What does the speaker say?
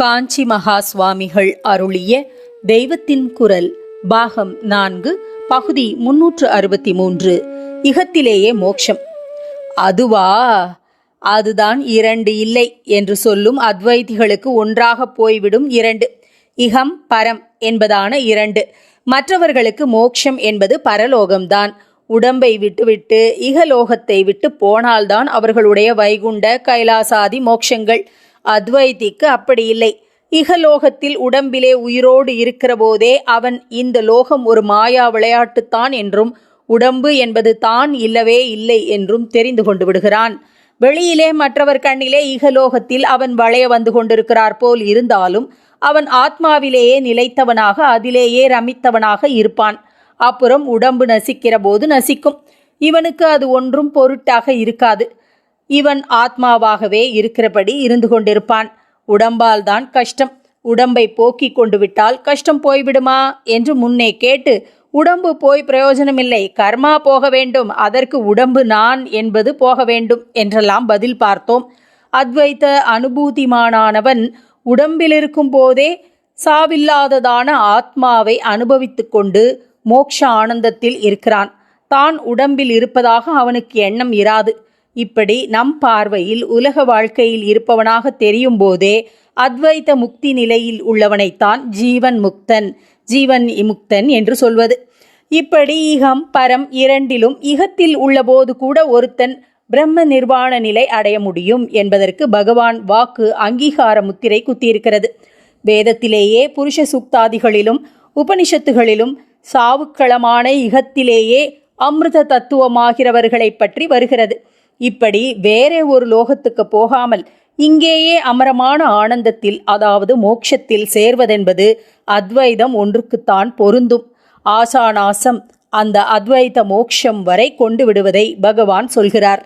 காஞ்சி மகா சுவாமிகள் அருளிய தெய்வத்தின் குரல் பாகம் நான்கு பகுதி முன்னூற்று அறுபத்தி மூன்று இகத்திலேயே மோட்சம் அதுவா? அதுதான் இரண்டு இல்லை என்று சொல்லும் அத்வைதிகளுக்கு ஒன்றாக போய்விடும் இரண்டு. இகம் பரம் என்பதான இரண்டு. மற்றவர்களுக்கு மோட்சம் என்பது பரலோகம்தான். உடம்பை விட்டுவிட்டு இகலோகத்தை விட்டு போனால்தான் அவர்களுடைய வைகுண்ட கைலாசாதி மோட்சங்கள் அத்வைதிக்கு அப்படி இல்லை. இகலோகத்தில் உடம்பிலே உயிரோடு இருக்கிற போதே அவன் இந்த லோகம் ஒரு மாயா விளையாட்டுத்தான் என்றும் உடம்பு என்பது தான் இல்லவே இல்லை என்றும் தெரிந்து கொண்டு விடுகிறான். வெளியிலே மற்றவர் கண்ணிலே இகலோகத்தில் அவன் வளைய வந்து கொண்டிருக்கிறார் போல் இருந்தாலும் அவன் ஆத்மாவிலேயே நிலைத்தவனாக அதிலேயே ரமித்தவனாக இருப்பான். அப்புறம் உடம்பு நசிக்கிற போது நசிக்கும். இவனுக்கு அது ஒன்றும் பொருட்டாக இருக்காது. இவன் ஆத்மாவாகவே இருக்கிறபடி இருந்து கொண்டிருப்பான். உடம்பால் தான் கஷ்டம். உடம்பை போக்கிக் கொண்டு விட்டால் கஷ்டம் போய்விடுமா? என்று முன்னே கேட்டு உடம்பு போய் பிரயோஜனமில்லை. கர்மா போக வேண்டும். அதற்கு உடம்பு நான் என்பது போக வேண்டும் என்றெல்லாம் பதில் பார்த்தோம். அத்வைத்த அனுபூதிமானானவன் உடம்பில் இருக்கும் போதே சாவில்லாததான ஆத்மாவை அனுபவித்து கொண்டு மோக்ஷ ஆனந்தத்தில் இருக்கிறான். தான் உடம்பில் இருப்பதாக அவனுக்கு எண்ணம் இராது. இப்படி நம் பார்வையில் உலக வாழ்க்கையில் இருப்பவனாக தெரியும் போதே அத்வைத முக்தி நிலையில் உள்ளவனைத்தான் ஜீவன் முக்தன் ஜீவன் இமுக்தன் என்று சொல்வது. இப்படி இகம் பரம் இரண்டிலும் இகத்தில் உள்ளபோது கூட ஒருத்தன் பிரம்ம நிர்வாண நிலை அடைய முடியும் என்பதற்கு பகவான் வாக்கு அங்கீகார முத்திரை குத்தியிருக்கிறது. வேதத்திலேயே புருஷ சுக்தாதிகளிலும் உபனிஷத்துகளிலும் சாவுக்களமான இகத்திலேயே அமிர்த தத்துவமாகிறவர்களைப் பற்றி வருகிறது. இப்படி வேறே ஒரு லோகத்துக்கு போகாமல் இங்கேயே அமரமான ஆனந்தத்தில் அதாவது மோட்சத்தில் சேர்வதென்பது அத்வைதம் ஒன்றுக்குத்தான் பொருந்தும். ஆசானாசம் அந்த அத்வைத மோட்சம் வரை கொண்டு விடுவதை பகவான் சொல்கிறார்.